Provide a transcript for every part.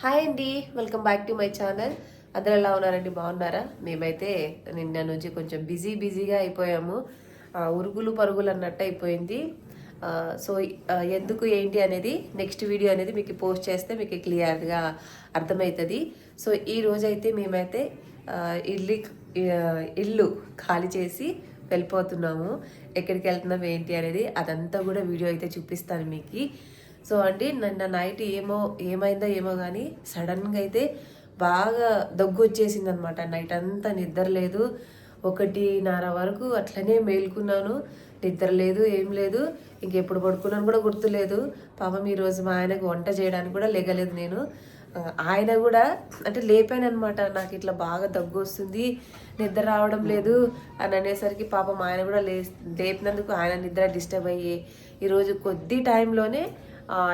Hi అండి welcome back to my channel. అందరూ ఎలా ఉన్నారండి? బాగున్నారా? మేమైతే నిన్న నుంచి కొంచెం బిజీ బిజీగా అయిపోయాము. ఉరుగులు పరుగులు అన్నట్టు అయిపోయింది. సో ఎందుకు ఏంటి అనేది నెక్స్ట్ వీడియో అనేది మీకు పోస్ట్ చేస్తే మీకు క్లియర్గా అర్థమవుతుంది. సో ఈ రోజైతే మేమైతే ఇల్లు ఇల్లు ఖాళీ చేసి వెళ్ళిపోతున్నాము. ఎక్కడికి వెళ్తున్నాం ఏంటి అనేది అదంతా కూడా వీడియో అయితే చూపిస్తాను మీకు. సో అండి నిన్న నైట్ ఏమో ఏమైందో ఏమో కానీ సడన్గా అయితే బాగా దగ్గు వచ్చేసింది అనమాట నైట్ అంతా నిద్ర లేదు. ఒకటిన్నర వరకు అట్లనే మేల్కున్నాను. నిద్ర లేదు ఏం లేదు. ఇంకెప్పుడు పడుకున్నాను కూడా గుర్తులేదు. పాపం ఈరోజు మా ఆయనకు వంట చేయడానికి కూడా లేగలేదు నేను. ఆయన కూడా అంటే లేపాను అనమాట నాకు ఇట్లా బాగా దగ్గు వస్తుంది నిద్ర రావడం లేదు అని అనేసరికి పాపం ఆయన కూడా లే లేపినందుకు ఆయన నిద్ర డిస్టర్బ్ అయ్యి ఈరోజు కొద్ది టైంలోనే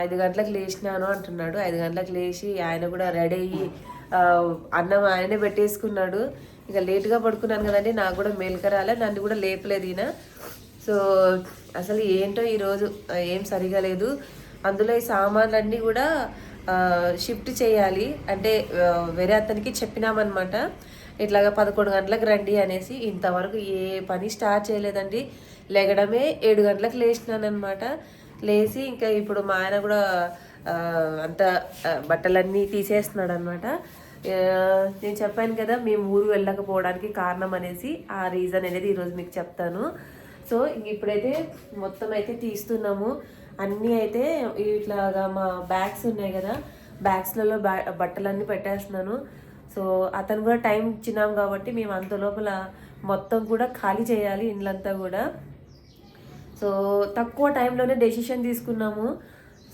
ఐదు గంటలకు లేచినాను అంటున్నాడు. ఐదు గంటలకు లేచి ఆయన కూడా రెడీ అయ్యి అన్నం ఆయనే పెట్టేసుకున్నాడు. ఇక లేటుగా పడుకున్నాను కదండి నాకు కూడా మేలుకరాలే నన్ను కూడా లేపలేదు ఈయన. సో అసలు ఏంటో ఈరోజు ఏం సరిగా లేదు. అందులో ఈ సామాన్లన్నీ కూడా షిఫ్ట్ చేయాలి. అంటే వేరే అతనికి చెప్పినామన్నమాట. ఇట్లాగా పదకొండు గంటలకు రండి అనేసి ఇంతవరకు ఏ పని స్టార్ట్ చేయలేదండి. లెగడమే ఏడు గంటలకు లేచినాను అనమాట లేచి ఇంకా ఇప్పుడు మా ఆయన కూడా అంత బట్టలన్నీ తీసేస్తున్నాడు అనమాట నేను చెప్పాను కదా మేము ఊరు వెళ్ళకపోవడానికి కారణం అనేసి ఆ రీజన్ అనేది ఈరోజు మీకు చెప్తాను. సో ఇప్పుడైతే మొత్తం అయితే తీస్తున్నాము. అన్నీ అయితే ఇట్లాగా మా బ్యాగ్స్ ఉన్నాయి కదా బ్యాగ్స్లలో బ్యా బట్టలన్నీ పెట్టేస్తున్నాను. సో అతను కూడా టైం ఇచ్చినాం కాబట్టి మేము అంత లోపల మొత్తం కూడా ఖాళీ చేయాలి ఇండ్లంతా కూడా. సో తక్కువ టైంలోనే డెసిషన్ తీసుకున్నాము.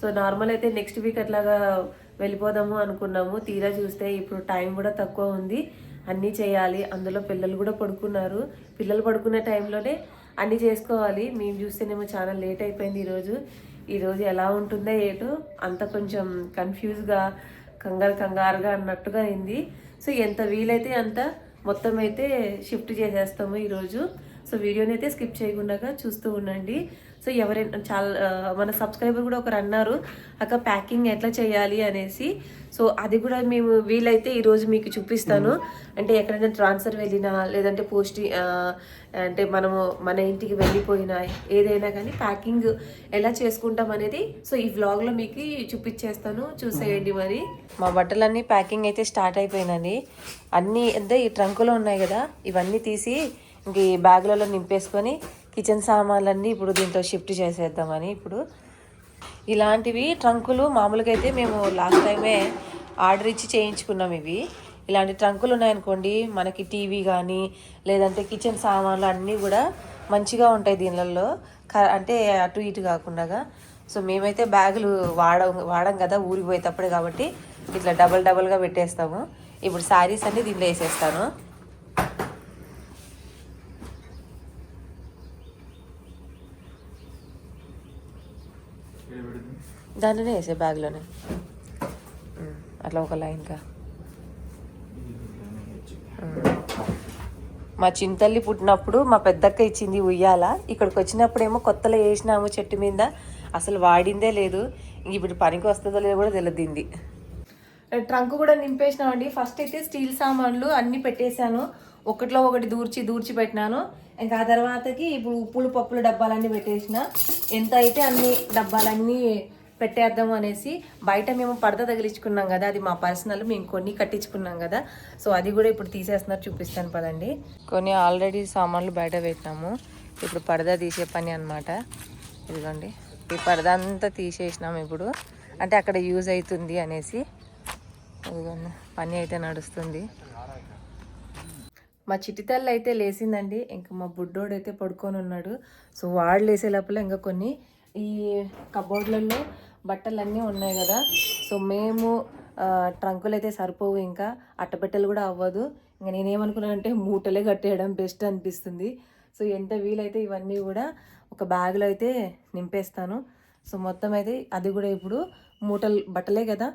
సో నార్మల్ అయితే నెక్స్ట్ వీక్ అట్లాగా వెళ్ళిపోదాము అనుకున్నాము. తీరా చూస్తే ఇప్పుడు టైం కూడా తక్కువ ఉంది. అన్నీ చేయాలి. అందులో పిల్లలు కూడా పడుకున్నారు. పిల్లలు పడుకునే టైంలోనే అన్నీ చేసుకోవాలి. మేము చూస్తేనేమో చాలా లేట్ అయిపోయింది ఈరోజు. ఈరోజు ఎలా ఉంటుందో ఏటో అంత కొంచెం కన్ఫ్యూజ్గా కంగారు కంగారుగా అన్నట్టుగా అయింది. సో ఎంత వీలైతే అంత మొత్తం అయితే షిఫ్ట్ చేసేస్తాము ఈరోజు. సో వీడియోని అయితే స్కిప్ చేయకుండా చూస్తూ ఉండండి. సో ఎవరైనా చాలా మన సబ్స్క్రైబర్ కూడా ఒకరు అన్నారు అక్క ప్యాకింగ్ ఎట్లా చేయాలి? అనేసి. సో అది కూడా మేము వీలైతే ఈరోజు మీకు చూపిస్తాను. అంటే ఎక్కడైనా ట్రాన్స్ఫర్ వెళ్ళినా లేదంటే పోస్ట్ అంటే మనము మన ఇంటికి వెళ్ళిపోయినా ఏదైనా కానీ ప్యాకింగ్ ఎలా చేసుకుంటాం అనేది సో ఈ వ్లాగ్లో మీకు చూపించేస్తాను. చూసేయండి మరి. మా బట్టలన్నీ ప్యాకింగ్ అయితే స్టార్ట్ అయిపోయినండి అన్నీ అంటే ఈ ట్రంకులో ఉన్నాయి కదా ఇవన్నీ తీసి ఇంక ఈ బ్యాగులలో నింపేసుకొని కిచెన్ సామాన్లన్నీ ఇప్పుడు దీంట్లో షిఫ్ట్ చేసేద్దామని ఇప్పుడు. ఇలాంటివి ట్రంకులు మామూలుగా అయితే మేము లాస్ట్ టైమే ఆర్డర్ ఇచ్చి చేయించుకున్నాం ఇవి. ఇలాంటి ట్రంకులు ఉన్నాయనుకోండి మనకి టీవీ కానీ లేదంటే కిచెన్ సామాన్లు అన్నీ కూడా మంచిగా ఉంటాయి దీనిలలో. క- అంటే అటు ఇటు కాకుండా సో మేమైతే బ్యాగులు వాడం వాడం కదా ఊరికి పోయేటప్పుడే కాబట్టి ఇట్లా డబల్ డబల్గా పెట్టేస్తాము. ఇప్పుడు శారీస్ అన్ని దీంట్లో వేసేస్తాను. దాంట్లోనే వేసే బ్యాగ్లోనే. అట్లా ఒక లైన్గా. మా చింతల్లి పుట్టినప్పుడు మా పెద్దక్క ఇచ్చింది ఉయ్యాల. ఇక్కడికి వచ్చినప్పుడేమో కొత్తలో వేసినాము చెట్టు మీద. అసలు వాడిందే లేదు. ఇంక ఇప్పుడు పనికి వస్తుందో లేదో కూడా తెలియదు ట్రంక్ కూడా నింపేసినామండి. ఫస్ట్ అయితే స్టీల్ సామాన్లు అన్నీ పెట్టేశాను. ఒకటిలో ఒకటి దూర్చి దూర్చి పెట్టినాను. ఇంకా ఆ తర్వాతకి ఇప్పుడు ఉప్పులు పప్పులు డబ్బాలన్నీ పెట్టేసిన. ఎంత అయితే అన్ని డబ్బాలన్నీ పెట్టేద్దాం అనేసి బయట మేము పరద తగిలించుకున్నాం కదా అది మా పర్సనల్ మేము కొన్ని కట్టించుకున్నాం కదా సో అది కూడా ఇప్పుడు తీసేస్తున్నారు చూపిస్తాను పదండి. కొన్ని ఆల్రెడీ సామాన్లు బయట పెట్టినాము. ఇప్పుడు పరదా తీసే పని అన్నమాట. ఇదిగోండి ఈ పరదా అంతా తీసేసినాం ఇప్పుడు. అంటే అక్కడ యూజ్ అవుతుంది అనేసి. ఇదిగోండి పని అయితే నడుస్తుంది. మా చిట్టి తల్లి అయితే లేచిందండి ఇంకా మా బుడ్డోడు అయితే పడుకొని ఉన్నాడు. సో వాడు లేసే లోపల ఇంకా కొన్ని ఈ కబోర్డ్లలో బట్టలన్నీ ఉన్నాయి కదా. సో మేము ట్రంకులు అయితే సరిపోవు ఇంకా. అట్టపెట్టెలు కూడా అవ్వదు. ఇంకా నేనేమనుకున్నానంటే మూటలే కట్టేయడం బెస్ట్ అనిపిస్తుంది. సో ఎంత వీలైతే ఇవన్నీ కూడా ఒక బ్యాగ్లో అయితే నింపేస్తాను. సో మొత్తం అయితే అది కూడా ఇప్పుడు మూటలు బట్టలే కదా.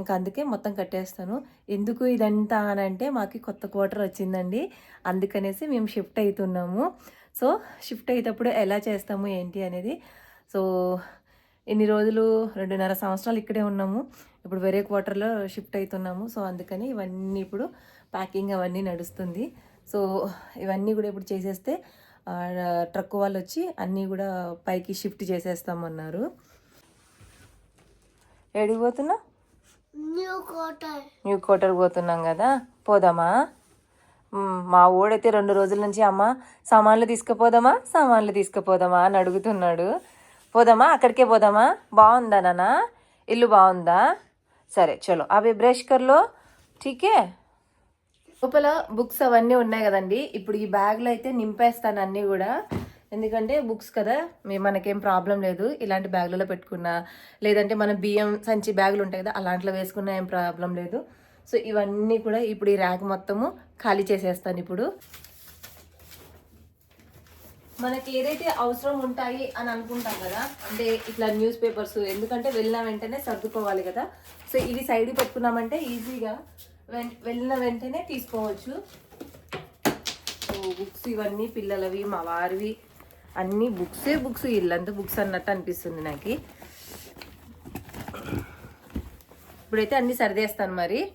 ఇంకా అందుకే మొత్తం కట్టేస్తాను. ఎందుకు ఇదంతా అని అంటే మాకు కొత్త క్వార్టర్ వచ్చిందండి. అందుకనేసి మేము షిఫ్ట్ అవుతున్నాము. సో షిఫ్ట్ అయ్యేటప్పుడు ఎలా చేస్తాము ఏంటి అనేది. సో ఇన్ని రోజులు? రెండున్నర సంవత్సరాలు ఇక్కడే ఉన్నాము. ఇప్పుడు వేరే క్వార్టర్లో షిఫ్ట్ అవుతున్నాము సో అందుకని ఇవన్నీ ఇప్పుడు ప్యాకింగ్ అవన్నీ నడుస్తుంది. సో ఇవన్నీ కూడా ఇప్పుడు చేసేస్తే ట్రక్ వాళ్ళు వచ్చి అన్నీ కూడా పైకి షిఫ్ట్ చేసేస్తామన్నారు. ఎడికి పోతున్నా న్యూ క్వార్టర్. న్యూ క్వార్టర్ పోతున్నాం కదా. పోదామా? మా ఊడైతే రెండు రోజుల నుంచి అమ్మ సామాన్లు తీసుకుపోదామా? సామాన్లు తీసుకుపోదామా? అని అడుగుతున్నాడు. పోదామా? అక్కడికే పోదామా? బాగుందా నాన్న? ఇల్లు బాగుందా? సరే చలో. అవి బ్రష్ కర్లో? ఠీకే. లోపల బుక్స్ అవన్నీ ఉన్నాయి కదండి. ఇప్పుడు ఈ బ్యాగ్లో అయితే నింపేస్తాను అన్నీ కూడా. ఎందుకంటే బుక్స్ కదా మీ మనకేం ప్రాబ్లం లేదు. ఇలాంటి బ్యాగులలో పెట్టుకున్నా. లేదంటే మన బియ్యం సంచి బ్యాగులు ఉంటాయి కదా అలాంటిలో వేసుకున్నా ఏం ప్రాబ్లం లేదు. సో ఇవన్నీ కూడా ఇప్పుడు ఈ ర్యాక్ మొత్తము ఖాళీ చేసేస్తాను ఇప్పుడు. మనకి ఏదైతే అవసరం ఉంటాయి అని అనుకుంటాం కదా అంటే ఇట్లా న్యూస్ పేపర్స్ ఎందుకంటే వెళ్ళిన వెంటనే సర్దుకోవాలి కదా. సో ఇవి సైడ్ పెట్టుకున్నామంటే ఈజీగా వెన్- వెళ్ళిన వెంటనే తీసుకోవచ్చు. సో బుక్స్ ఇవన్నీ పిల్లలవి మా వారివి అన్ని బుక్సే బుక్స్ ఇల్లంతా బుక్స్ అన్నట్టు అనిపిస్తుంది నాకు. ఇప్పుడైతే అన్ని సర్దేస్తాను మరి.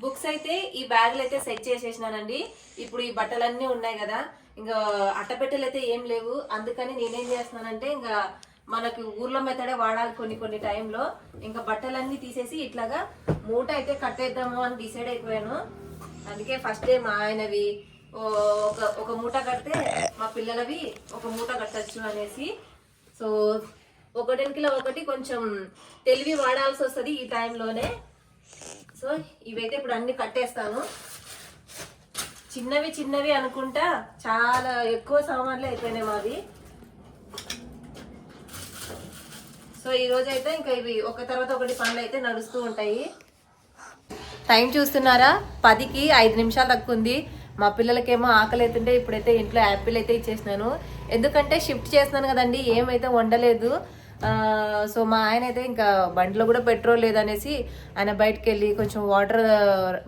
బుక్స్ అయితే ఈ బ్యాగ్లు అయితే సెట్ చేసేసినానండి. ఇప్పుడు ఈ బట్టలన్నీ ఉన్నాయి కదా ఇంకా అట్టపెట్టెలు అయితే ఏం లేవు. అందుకని నేనేం చేస్తున్నానంటే ఇంకా మనకి ఊర్లో మెత్తడే వాడాలి కొన్ని కొన్ని టైంలో. ఇంకా బట్టలన్నీ తీసేసి ఇట్లాగా మూట అయితే కట్టేద్దాము అని డిసైడ్ అయిపోయాను. అందుకే ఫస్ట్ డే మా ఆయనవి ఒక ఒక మూట కడితే మా పిల్లలవి ఒక మూట కట్టచ్చు అనేసి. సో ఒకటికిలో ఒకటి కొంచెం తెలివి వాడాల్సి వస్తుంది ఈ టైంలోనే. సో ఇవైతే ఇప్పుడు అన్ని కట్టేస్తాను. చిన్నవి చిన్నవి అనుకుంటా చాలా ఎక్కువ సామాన్లు అయిపోయినాయి మావి. సో ఈరోజు అయితే ఇంకా ఇవి ఒక తర్వాత ఒకటి పనులు అయితే నడుస్తూ ఉంటాయి. టైం చూస్తున్నారా? పదికి ఐదు నిమిషాలు తక్కువ ఉంది. మా పిల్లలకేమో ఆకలి అవుతుంటే ఇప్పుడైతే ఇంట్లో యాపిల్ అయితే ఇచ్చేసినాను. ఎందుకంటే షిఫ్ట్ చేస్తున్నాను కదండి ఏమైతే వండలేదు. సో మా ఆయన అయితే ఇంకా బండిలో కూడా పెట్రోల్ లేదనేసి ఆయన బయటకు వెళ్ళి కొంచెం వాటర్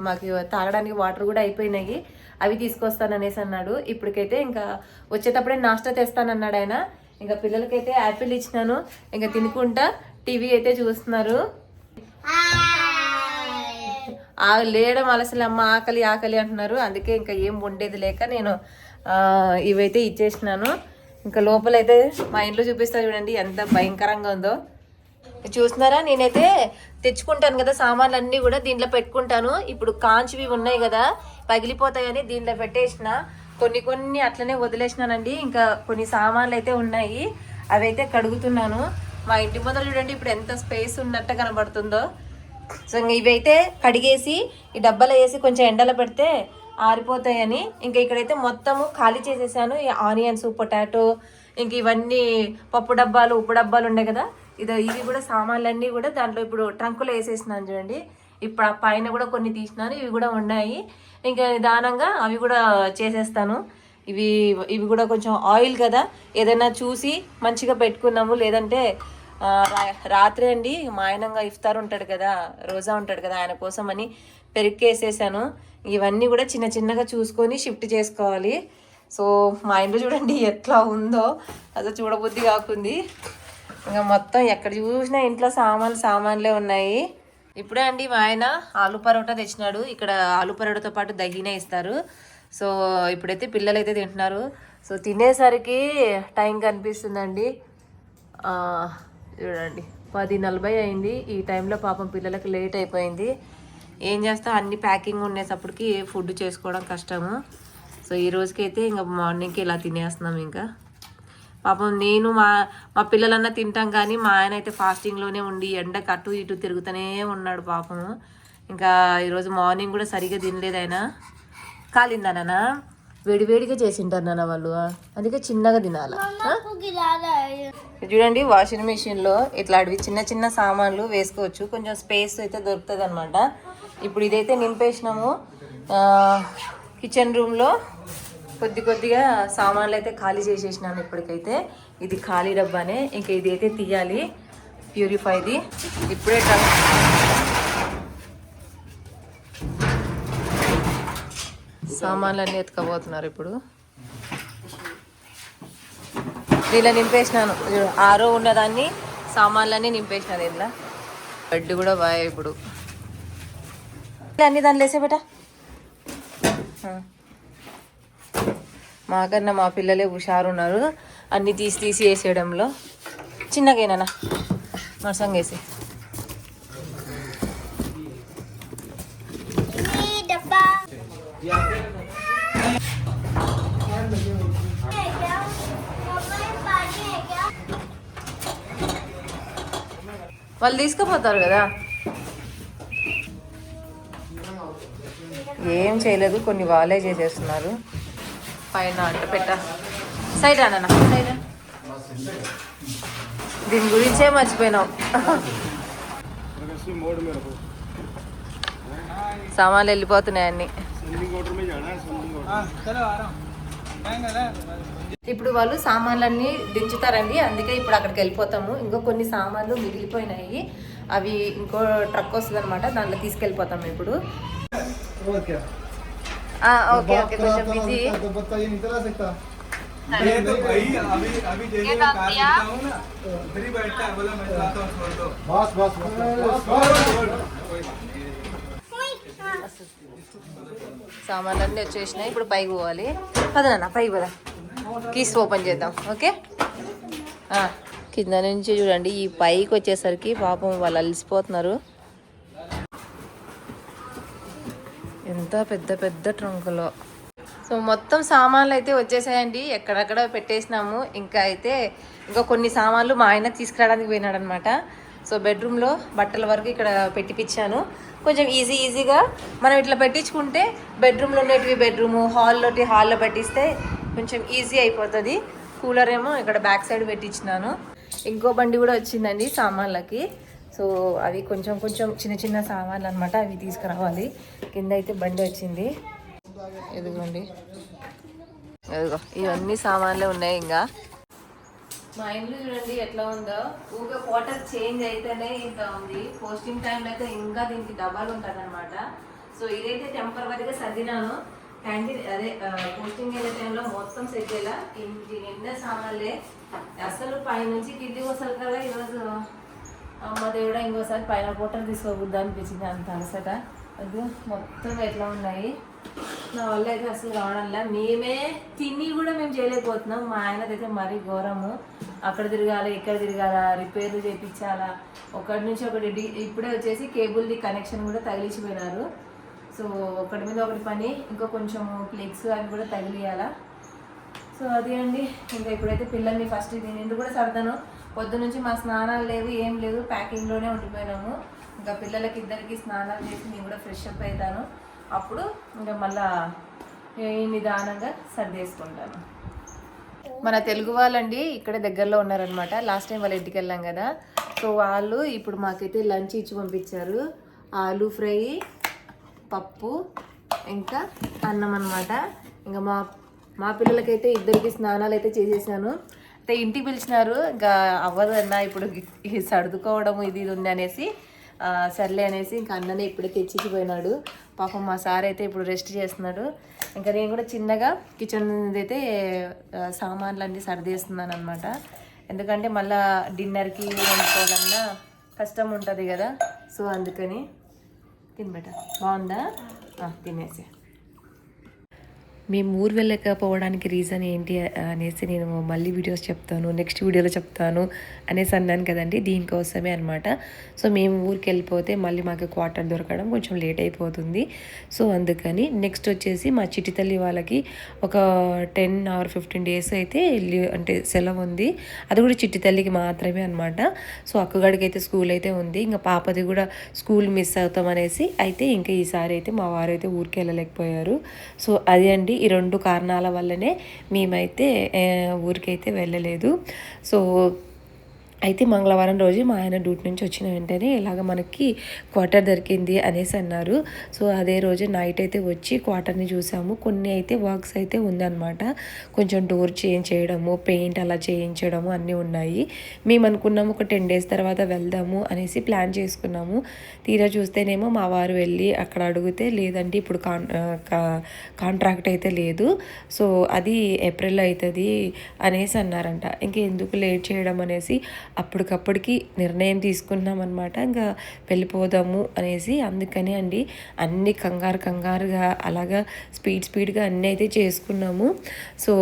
మాకు తాగడానికి వాటర్ కూడా అయిపోయినాయి. అవి తీసుకొస్తాననేసి అన్నాడు. ఇప్పటికైతే ఇంకా వచ్చేటప్పుడే నాస్టా తెస్తానన్నాడు ఆయన. ఇంకా పిల్లలకైతే యాపిల్ ఇచ్చినాను. ఇంకా తినుకుంటా. టీవీ అయితే చూస్తున్నారు. ఆ లేయడం అలసలు అమ్మ ఆకలి ఆకలి అంటున్నారు. అందుకే ఇంకా ఏం వండేది లేక నేను ఇవైతే ఇచ్చేసినాను. ఇంకా లోపలైతే మా ఇంట్లో చూపిస్తా చూడండి ఎంత భయంకరంగా ఉందో. చూస్తున్నారా? నేనైతే తెచ్చుకుంటాను కదా సామాన్లు అన్నీ కూడా దీంట్లో పెట్టుకుంటాను. ఇప్పుడు కాంచివి ఉన్నాయి కదా పగిలిపోతాయని దీంట్లో పెట్టేసిన. కొన్ని కొన్ని అట్లనే వదిలేసినానండి. ఇంకా కొన్ని సామాన్లు అయితే ఉన్నాయి. అవి అయితే కడుగుతున్నాను. మా ఇంటి ముందర చూడండి ఇప్పుడు ఎంత స్పేస్ ఉన్నట్టు కనబడుతుందో. సో ఇంక ఇవైతే కడిగేసి ఈ డబ్బాలో వేసి కొంచెం ఎండలో పెడితే ఆరిపోతాయని. ఇంకా ఇక్కడైతే మొత్తము ఖాళీ చేసేసాను. ఈ ఆనియన్స్ పొటాటో ఇంక ఇవన్నీ పప్పు డబ్బాలు ఉప్పు డబ్బాలు ఉన్నాయి కదా. ఇదో ఇవి కూడా సామాన్లన్నీ కూడా దాంట్లో ఇప్పుడు ట్రంకులో వేసేసినాను చూడండి. ఇప్పుడు ఆ పైన కూడా కొన్ని తీసినాను ఇవి కూడా ఉన్నాయి. ఇంకా నిదానంగా అవి కూడా చేసేస్తాను. ఇవి ఇవి కూడా కొంచెం ఆయిల్ కదా ఏదైనా చూసి మంచిగా పెట్టుకున్నాము. లేదంటే రాత్రి అండి మా ఆయనంగా ఇఫ్తార్ ఉంటాడు కదా రోజా ఉంటాడు కదా ఆయన కోసం అని పెరుక్కేసేసాను. ఇవన్నీ కూడా చిన్న చిన్నగా చూసుకొని షిఫ్ట్ చేసుకోవాలి. సో మా ఇంట్లో చూడండి ఎట్లా ఉందో అసలు చూడబుద్ధి కాకుంది. ఇంకా మొత్తం ఎక్కడ చూసినా ఇంట్లో సామాన్లు సామాన్లే ఉన్నాయి. ఇప్పుడే అండి మా ఆయన ఆలు పరోటా తెచ్చినాడు. ఇక్కడ ఆలు పరోటాతో పాటు దహీనే ఇస్తారు. సో ఇప్పుడైతే పిల్లలు అయితే తింటున్నారు. సో తినేసరికి టైం కనిపిస్తుందండి. చూడండి పది నలభై అయింది. ఈ టైంలో పాపం పిల్లలకు లేట్ అయిపోయింది. ఏం చేస్తా? అన్ని ప్యాకింగ్ ఉండేటప్పటికి ఫుడ్ చేసుకోవడం కష్టము. సో ఈ రోజుకైతే ఇంకా మార్నింగ్కి ఇలా తినేస్తున్నాం ఇంకా. పాపం నేను మా మా పిల్లలన్నా తింటాం కానీ మా ఆయన అయితే ఫాస్టింగ్లోనే ఉండి ఎండకు అటు ఇటు తిరుగుతూనే ఉన్నాడు పాపము. ఇంకా ఈరోజు మార్నింగ్ కూడా సరిగా తినలేదు ఆయన. కాలిందానా వేడివేడిగా చేసింటారు నాన్న వాళ్ళు. అందుకే చిన్నగా తినాలి? చూడండి వాషింగ్ మిషన్లో ఇట్లాంటివి చిన్న చిన్న సామాన్లు వేసుకోవచ్చు. కొంచెం స్పేస్ అయితే దొరుకుతుంది అనమాట ఇప్పుడు ఇదైతే నింపేసినాము. కిచెన్ రూమ్లో కొద్ది కొద్దిగా సామాన్లు అయితే ఖాళీ చేసేసినాను ఇప్పటికైతే. ఇది ఖాళీ డబ్బానే ఇంకా ఇది అయితే తీయాలి. ప్యూరిఫైది. ఇప్పుడే ట్రంక్ సామాన్లు అన్నీ ఇప్పుడు. దీనిలో నింపేసినాను. ఆరో ఉన్నదాన్ని సామాన్లన్నీ నింపేసినాను ఇందులో. బెడ్ కూడా బాగా ఇప్పుడు. అన్ని దాన్ని లేసే బేట. మాకన్నా మా పిల్లలే హుషారున్నారు. అన్నీ తీసి తీసి వేసేయడంలో. చిన్నగైనా మరసంగా వేసి. వాళ్ళు తీసుకుపోతారు కదా. ఏం చేయలేదు కొన్ని వాళ్ళే చేసేస్తున్నారు. పైన అంట పెట్ట. సైడ్ అన్న సైడ్ దీని గురించే మర్చిపోయినావు సామాన్లు వెళ్ళిపోతున్నాయి అన్ని. ఇప్పుడు వాళ్ళు సామాన్లన్నీ దించుతారండి అందుకే ఇప్పుడు అక్కడికి వెళ్ళిపోతాము. ఇంకో కొన్ని సామాన్లు మిగిలిపోయినాయి. అవి ఇంకో ట్రక్ వస్తుంది అనమాట దాంట్లో తీసుకెళ్ళిపోతాము ఇప్పుడు. ఆ, ఓకే ఓకే కొంచెం బిజీ तो बताइए नहीं चला सकता ये तो भाई अभी अभी जैसे मैं कार लेता हूँ ना इधर ही बैठता है बोला मैं चलाता हूँ छोड़ दो बस बस बस సామాన్లన్నీ వచ్చేసినాయి ఇప్పుడు పైకి పోవాలి పదనన్న పైకి పద కీస్ ఓపెన్ చేద్దాం ఓకే ఆ, కింద నుంచి చూడండి ఈ పైకి వచ్చేసరికి పాపం వాళ్ళు అలసిపోతున్నారు ఎంత పెద్ద పెద్ద ట్రంకులో. సో మొత్తం సామాన్లు అయితే వచ్చేసాయండి. ఎక్కడెక్కడ పెట్టేసినాము. ఇంకా అయితే ఇంకా కొన్ని సామాన్లు మా ఆయన తీసుకురావడానికి పోయినాడు అనమాట సో బెడ్రూమ్లో బట్టల వరకు ఇక్కడ పెట్టిపించాను కొంచెం ఈజీ ఈజీగా మనం ఇట్లా పెట్టించుకుంటే బెడ్రూమ్లో ఉండేటివి బెడ్రూము హాల్లోటి హాల్లో పెట్టిస్తే కొంచెం ఈజీ అయిపోతుంది. కూలర్ ఏమో ఇక్కడ బ్యాక్ సైడ్ పెట్టించినాను. ఇంకో బండి కూడా వచ్చిందండి సామాన్లకి. సో అవి కొంచెం కొంచెం చిన్న చిన్న సామాన్లు అనమాట అవి తీసుకురావాలి. కింద అయితే బండి వచ్చింది. ఎదుగుండి ఎదుగో ఇవన్నీ సామాన్లే ఉన్నాయి ఇంకా. మా ఇల్లు చూడండి ఎట్లా ఉందో. ఊగా క్వార్టర్ చేంజ్ అయితేనే ఇంకా ఉంది. పోస్టింగ్ టైం అయితే ఇంకా దీనికి డబ్బాలు ఉంటుంది అనమాట సో ఇదైతే టెంపరీగా సర్దినాను. క్యాంటీన్ అదే పోస్టింగ్ వెళ్ళే టైంలో మొత్తం సెట్ చేయాల ఇంటి నిండా సామాన్లే. అసలు పైనుంచి కిందికి వస్తారు కదా ఈరోజు. అమ్మ దేవుడా ఇంకోసారి పైన పూటలు తీసుకోకూడదు అనిపించింది అంత అలసట. అది మొత్తం ఎట్లా ఉన్నాయి? నా వల్ల అయితే అసలు రావడంలా. మేమే తిని కూడా మేము చేయలేకపోతున్నాం. మా ఆయనదైతే మరీ ఘోరము. అక్కడ తిరగాలి ఇక్కడ తిరగాల రిపేర్లు చేయించాలా ఒకటి నుంచి ఒకటి డి- ఇప్పుడే వచ్చేసి కేబుల్ది కనెక్షన్ కూడా తగిలిచిపోయినారు. సో ఒకటి మీద ఒకటి పని ఇంకా కొంచెం ప్లెగ్స్ అవి కూడా తగిలియాలా. సో అదే అండి. ఇంకా ఇప్పుడైతే పిల్లల్ని ఫస్ట్ దీని ఎందుకు కూడా సర్దాను. పొద్దు నుంచి మా స్నానాలు లేవు ఏం లేదు ప్యాకింగ్లోనే ఉండిపోయినాము. ఇంకా పిల్లలకి ఇద్దరికి స్నానాలు చేసి నేను కూడా ఫ్రెష్ అప్ అవుతాను అప్పుడు ఇంకా మళ్ళా నిదానంగా సర్దేసుకుంటాను మన తెలుగు వాళ్ళండి ఇక్కడ దగ్గరలో ఉన్నారనమాట లాస్ట్ టైం వాళ్ళ ఇంటికి వెళ్ళాం కదా. సో వాళ్ళు ఇప్పుడు మాకైతే లంచ్ ఇచ్చి పంపించారు. ఆలు ఫ్రై పప్పు ఇంకా అన్నం అనమాట ఇంకా మా మా పిల్లలకైతే ఇద్దరికి స్నానాలు అయితే చేసేసాను. అయితే ఇంటికి పిలిచినారు. ఇంకా అవ్వదు ఇప్పుడు సర్దుకోవడం ఇది ఇది ఉంది అనేసి సర్లే అనేసి ఇంకా అన్ననే ఇప్పుడే తెచ్చిపోయినాడు పాపం మా సార్ అయితే ఇప్పుడు రెస్ట్ చేస్తున్నాడు. ఇంకా నేను కూడా చిన్నగా కిచెన్ అయితే సామాన్లన్నీ సర్దేస్తున్నాను అనమాట ఎందుకంటే మళ్ళా డిన్నర్కి వండుకోవాలన్నా కష్టం ఉంటుంది కదా. సో అందుకని తినబెట్ట. బాగుందా? తినేసి. మేము ఊరు వెళ్ళకపోవడానికి రీజన్ ఏంటి అనేసి నేను మళ్ళీ వీడియోస్ చెప్తాను నెక్స్ట్ వీడియోలో చెప్తాను అనేసి అన్నాను కదండి దీనికోసమే అనమాట సో మేము ఊరికి వెళ్ళిపోతే మళ్ళీ మాకు క్వార్టర్ దొరకడం కొంచెం లేట్ అయిపోతుంది. సో అందుకని నెక్స్ట్ వచ్చేసి మా చిట్టి తల్లి వాళ్ళకి ఒక టెన్ ఆర్ ఫిఫ్టీన్ డేస్ అయితే లీవ్ అంటే సెలవు ఉంది. అది కూడా చిట్టి తల్లికి మాత్రమే అనమాట సో అక్కగాడికి అయితే స్కూల్ అయితే ఉంది. ఇంకా పాపది కూడా స్కూల్ మిస్ అవుతాం అనేసి అయితే ఇంకా ఈసారి అయితే మా వారు అయితే ఊరికి వెళ్ళలేకపోయారు. సో అది అండి ఈ రెండు కారణాల వల్లనే మేమైతే ఊరికైతే వెళ్ళలేదు. సో అయితే మంగళవారం రోజు మా ఆయన డ్యూటీ నుంచి వచ్చిన వెంటనే ఇలాగ మనకి క్వార్టర్ దొరికింది అనేసి అన్నారు. సో అదే రోజు నైట్ అయితే వచ్చి క్వార్టర్ని చూసాము. కొన్ని అయితే వర్క్స్ అయితే ఉందన్నమాట. కొంచెం డోర్ చేంజ్ చేయడము పెయింట్ అలా చేయించడము అన్నీ ఉన్నాయి. మేము అనుకున్నాము ఒక టెన్ డేస్ తర్వాత వెళ్దాము అనేసి ప్లాన్ చేసుకున్నాము. తీరా చూస్తేనేమో మా వారు వెళ్ళి అక్కడ అడిగితే లేదండి ఇప్పుడు కాన్ కా- కాంట్రాక్ట్ అయితే లేదు. సో అది ఏప్రిల్ అవుతుంది అనేసి అన్నారంట. ఇంకెందుకు లేట్ చేయడం అనేసి అప్పటికప్పటికి నిర్ణయం తీసుకున్నాం అనమాట ఇంకా వెళ్ళిపోదాము అనేసి అందుకనే అండి అన్ని కంగారు కంగారుగా అలాగా స్పీడ్ స్పీడ్గా అన్నీ అయితే చేసుకున్నాము. సో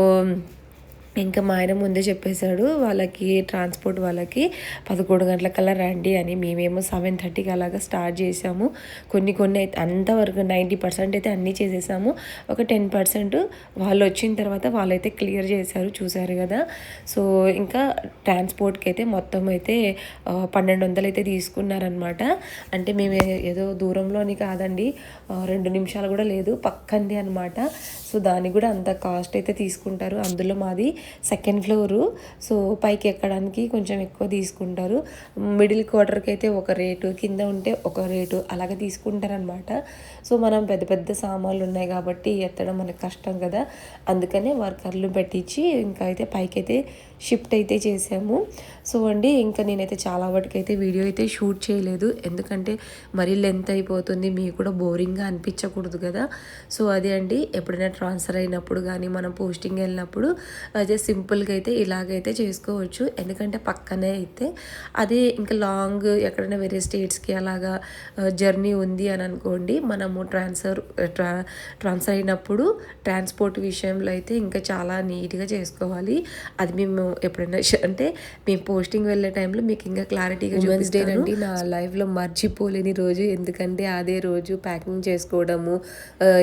ఇంకా మా ఆయన ముందే చెప్పేశాడు వాళ్ళకి ట్రాన్స్పోర్ట్ వాళ్ళకి పదకొండు గంటలకల్లా రండి అని. మేమేమో సెవెన్ థర్టీకి అలాగా స్టార్ట్ చేసాము. కొన్ని కొన్ని అయితే అంతవరకు నైంటీ పర్సెంట్ అయితే అన్నీ చేసేసాము. ఒక టెన్ పర్సెంట్ వాళ్ళు వచ్చిన తర్వాత వాళ్ళైతే క్లియర్ చేశారు చూశారు కదా. సో ఇంకా ట్రాన్స్పోర్ట్కి అయితే మొత్తం అయితే పన్నెండు వందలు అయితే తీసుకున్నారనమాట అంటే మేము ఏదో దూరంలోని కాదండి రెండు నిమిషాలు కూడా లేదు పక్కంది అనమాట సో దానికి కూడా అంత కాస్ట్ అయితే తీసుకుంటారు అందులో మాది. Second floor. సో పైకి ఎక్కడానికి కొంచెం ఎక్కువ తీసుకుంటారు. మిడిల్ క్వార్టర్కి అయితే ఒక రేటు కింద ఉంటే ఒక రేటు అలాగే తీసుకుంటారనమాట. సో మనం పెద్ద పెద్ద సామాన్లు ఉన్నాయి కాబట్టి ఎత్తడం మనకు కష్టం కదా. అందుకనే వర్కర్లు పెట్టించి ఇంకా అయితే పైకి అయితే షిఫ్ట్ అయితే చేసాము. సో అండి ఇంకా నేనైతే చాలా వాటికైతే వీడియో అయితే షూట్ చేయలేదు. ఎందుకంటే మరీ లెంత్ అయిపోతుంది మీకు కూడా బోరింగ్గా అనిపించకూడదు కదా. సో అదే అండి ఎప్పుడైనా ట్రాన్స్ఫర్ అయినప్పుడు కానీ మనం పోస్టింగ్ వెళ్ళినప్పుడు అదే సింపుల్గా అయితే ఇలాగైతే చేసుకోవచ్చు. ఎందుకంటే పక్కనే అయితే అదే ఇంకా లాంగ్ ఎక్కడైనా వేరే స్టేట్స్కి అలాగా జర్నీ ఉంది అని అనుకోండి మనము ట్రాన్స్ఫర్ ట్రా ట్రాన్స్ఫర్ అయినప్పుడు ట్రాన్స్పోర్ట్ విషయంలో అయితే ఇంకా చాలా నీట్గా చేసుకోవాలి. అది మేము ఎప్పుడైనా అంటే మేము పోస్టింగ్ వెళ్ళే టైంలో మీకు ఇంకా క్లారిటీగా ఉమెన్స్ డే అండి నా లైఫ్లో మర్చిపోలేని రోజు. ఎందుకంటే అదే రోజు ప్యాకింగ్ చేసుకోవడము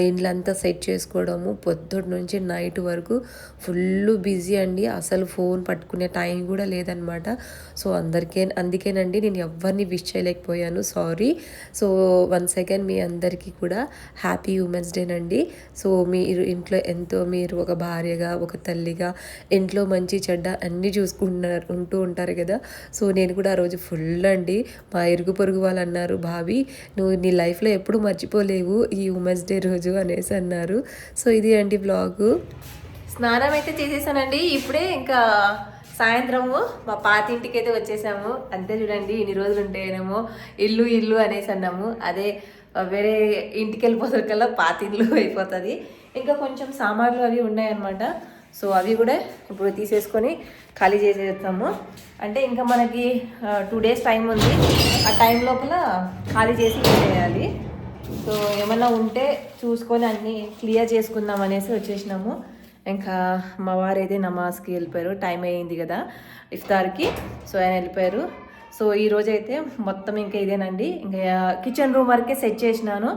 ఇండ్లంతా సెట్ చేసుకోవడము పొద్దుటి నుంచి నైట్ వరకు ఫుల్ బిజీ అండి. అసలు ఫోన్ పట్టుకునే టైం కూడా లేదనమాట. సో అందరికీ అందుకేనండి నేను ఎవరిని విష్ చేయలేకపోయాను. సారీ. సో వన్ సెకండ్ మీ అందరికీ కూడా హ్యాపీ ఉమెన్స్ డే నండి. సో మీరు ఇంట్లో ఎంతో మీరు ఒక భార్యగా ఒక తల్లిగా ఇంట్లో మంచి చెడ్డ అన్నీ చూసుకుంటున్నారు ఉంటూ ఉంటారు కదా. సో నేను కూడా ఆ రోజు ఫుల్ అండి. మా ఇరుగు పొరుగు వాళ్ళు అన్నారు భావి నువ్వు నీ లైఫ్లో ఎప్పుడు మర్చిపోలేవు ఈ ఉమెన్స్ డే రోజు అనేసి అన్నారు. సో ఇది అండి బ్లాగు. స్నానం అయితే చేసేసానండి. ఇప్పుడే ఇంకా సాయంత్రము మా పాతింటికి అయితే వచ్చేసాము. అంతే చూడండి ఇన్ని రోజులు ఉంటేనేమో ఇల్లు ఇల్లు అనేసి అన్నాము. అదే వేరే ఇంటికి వెళ్ళిపోతారు కల్లా పాతిల్లు అయిపోతుంది. ఇంకా కొంచెం సామాన్లు అవి ఉన్నాయన్నమాట. సో అవి కూడా ఇప్పుడు తీసేసుకొని ఖాళీ చేసేస్తాము అంటే ఇంకా మనకి టూ డేస్ టైం ఉంది. ఆ టైం లోపల ఖాళీ చేసి చేయాలి సో ఏమన్నా ఉంటే చూసుకొని అన్నీ క్లియర్ చేసుకుందాం అనేసి వచ్చేసినాము. ఇంకా మా వారు అయితే నమాజ్కి వెళ్ళిపోయారు. టైం అయ్యింది కదా ఇఫ్తార్కి. సో ఆయన వెళ్ళిపోయారు. సో ఈ రోజు అయితే మొత్తం ఇంకా ఇదేనండి. ఇంకా కిచెన్ రూమ్ వరకే సెట్ చేసినాను.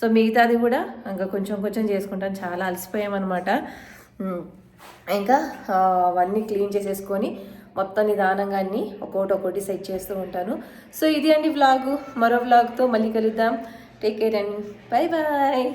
సో మిగతాది కూడా ఇంకా కొంచెం కొంచెం చేసుకుంటాను. చాలా అలసిపోయామన్నమాట. ఇంకా అవన్నీ క్లీన్ చేసేసుకొని మొత్తం నిదానంగా అన్ని ఒక్కొక్కటి ఒక్కొక్కటి సెట్ చేస్తూ ఉంటాను. సో ఇది అండి వ్లాగు. మరో వ్లాగ్తో మళ్ళీ కలుద్దాం. Take care and. Bye bye